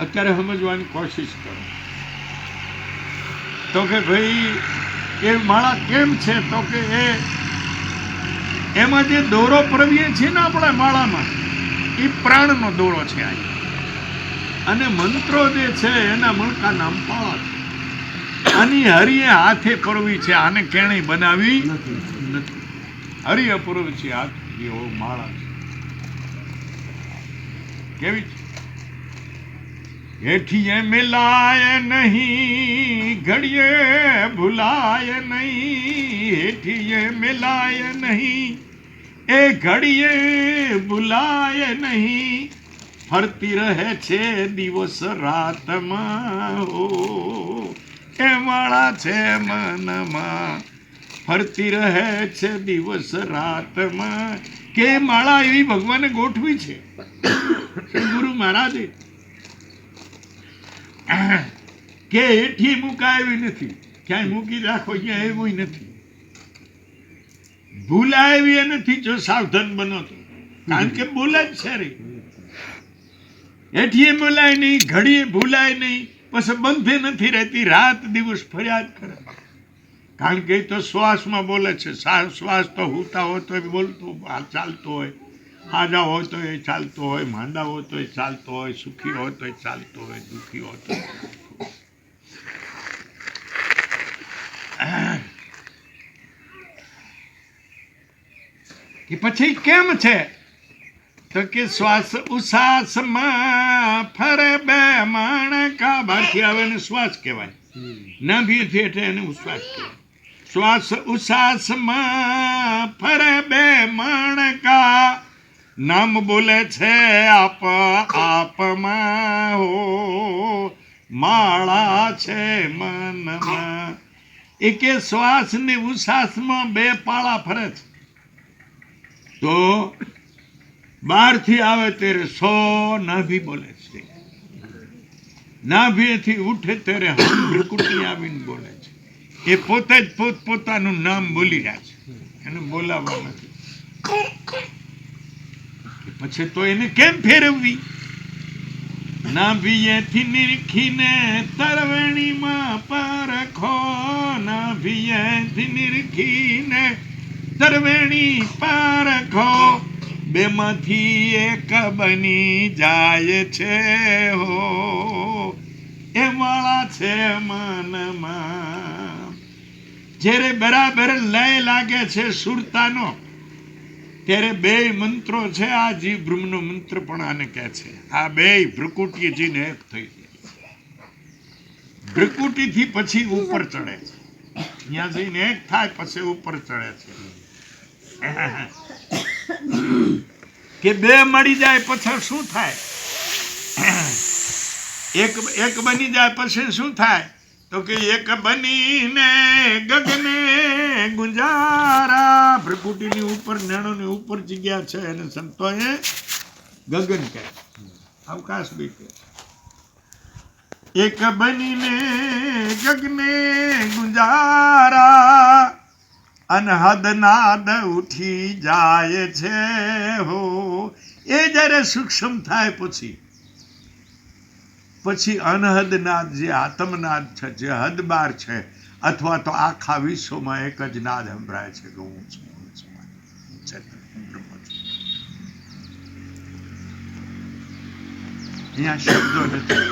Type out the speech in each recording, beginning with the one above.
અત્યારે સમજવાની કોશિશ કરો. તો કે ભાઈ, એ માળા કેમ છે? તો કે એ, એમાં જે દોરો પ્રવીએ છે ને આપણા માળામાં, એ પ્રાણનો દોરો છે આ. અને મંત્રો જે છે, એના મણકા નામ પાળ. આની હરિએ હાથે પરવી છે, આને કેણે બનાવી નથી. હરિએ પરવી છે હાથ એવો માળા છે. કેવી છે? હેઠીએ મિલાય નહીં, ઘડીએ ભૂલાય નહીં, હેઠીએ મિલાય નહીં, એ ઘડીએ ભૂલાય નહીં. ફરતી રહે છે દિવસ રાતમાં, હો, એ માળા છે મનમાં. ફરતી રહે છે દિવસ રાતમાં, કે માળા એવી ભગવાને ગોઠવી છે? ગુરુ મહારાજે કે મુકાય એવી નથી. ક્યાંય મૂકી રાખો અહીંયા એવું નથી. ભૂલાય એવી એ નથી જો સાવધાન બનો તો. કારણ કે ભૂલ જ છે રે. એઠીએ બોલાય નહીં, ઘડીએ ભૂલાય નહીં, પછી બંધે નથી રહેતી, રાત દિવસ ફરિયાદ કરે. કારણ કે તો શ્વાસમાં બોલે છે. શ્વાસ તો હુતા હોય તો બોલતો ચાલતો હોય. હાજા હોય તો એ ચાલતો હોય માંદા હોય તો એ ચાલતો હોય સુખી હોય તો એ ચાલતો હોય દુઃખી હોય તો. કે પછી કેમ છે? તો કે શ્વાસ ઉસાસમાં ફરે બે માણકા બહારથી આવે ને શ્વાસ કહેવાય. નાભીથી એટલે એને ઉશ્વાસ કહેવાય. શ્વાસ ઉસાસમાં ફરે બે માણકા નામ બોલે છે આપ આપમાં હો. માળા છે મનમાં. એકે શ્વાસ ને ઉશ્વાસમાં બે પાળા ફરે છે. તો બહારથી આવે ત્યારે સો નાભી બોલે છે. નાભીથી ઉઠે ત્યારે હમકુટી આવીને બોલે છે. એ પોતે જ પોતપોતાનું નામ બોલી રહ્યા છે. એને બોલાવવા નથી. પછી તો એને કેમ ફેરવવી? નાભીએથી નિરખીને તરવેણીમાં પરખો નાભીએથી નિરખીને તરવેણી પારખો બેમાંથી એક બની જાય છે હો. એ માળા છે મનમાં. જ્યારે બરાબર લય લાગે છે સુરતાનો ત્યારે બે મંત્રો છે, આ જીવ બ્રહ્મનો મંત્ર પણ આને કહે છે. આ બે ભ્રકુટીજીને એક થઈ જાય ભ્રુકુટીથી પછી ઉપર ચડે છે. ત્યાં જઈને એક થાય, પછી ઉપર ચડે છે. કે બે મળી જાય પછી શું થાય? એક એક બની જાય પછી શું થાય? તો કે એક બનીને ગગને ગુંજારા, ભ્રકુટીની ઉપર, નેણોની ઉપર જગ્યા છે એને સંતોએ ગગન કહે. અવકાશ બી કહે. એક બનીને ગગને ગુંજારા અનહદ નાદ ઉઠી જાય છે હો. એ જ્યારે સૂક્ષ્મ થાય પછી પછી અનહદ નાદ જે આત્મનાદ છે જે હદ બાર છે અથવા તો આખા વિશ્વમાં એક જ નાદ સંભળાય છે કે હું છું હું છું. અહીંયા શબ્દો નથી.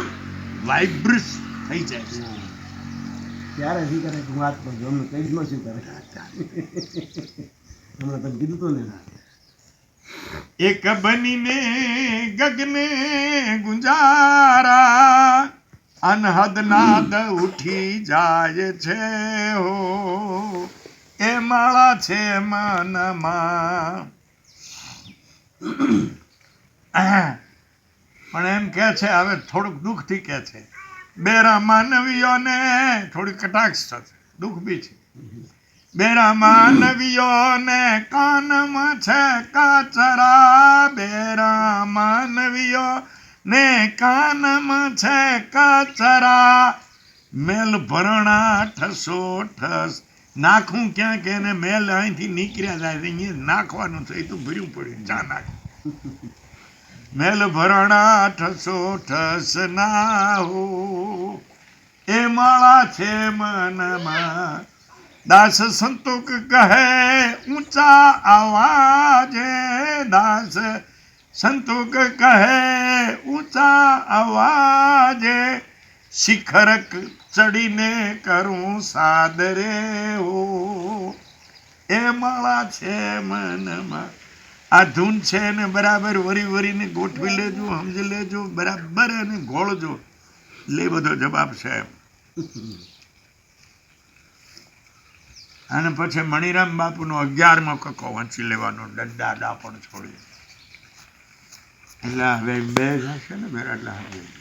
વાઇબ્રસ થઈ જાય છે. ત્યારે શું કરે હું વાત છું. અમને કઈ ન સ્વીકારે હમણાં તમે કીધું તો ને. એક બનીને ગગને ગુંજારા. અનહદ નાદ ઉઠી જાય છે હો. એ માળા છે મનમાં. પણ એમ કે છે, હવે થોડુંક દુઃખથી કે છે. બેરા માનવીઓને થોડી કટાક્ષ થશે. દુઃખ બી છે. માનવીઓને કાનમાં છે કાચરા. બેરા માનવીઓ ને કાનમાં છે કાચરા. મેલ ભરણા ઠસો ઠસ. નાખું ક્યાં કે એને મેલ અહીંથી નીકળ્યા જાય અહીંયા નાખવાનું છે, એ તો ભર્યું પડ્યું, જા નાખ. મેલ ભરણા ઠસો ઠસ ના હો એ માળા છે મનમાં દાસ સંતોક કહે ઊંચા આવાજે દાસ સંતોક કહે ઊંચા અવાજે શિખરક ચડીને કરું સાદરે હો એ માળા છે મનમાં આ ધૂન છે ને બરાબર વરી વરીને ગોઠવી લેજો, સમજી લેજો, બરાબર, અને ઘોળજો લે બધો જવાબ છે અને પછી મણિરામ બાપુનો અગિયારમો કક્કો વાંચી લેવાનો દંડા ડાપણ છોડી. એટલે હવે બે જશે ને બેરા એટલે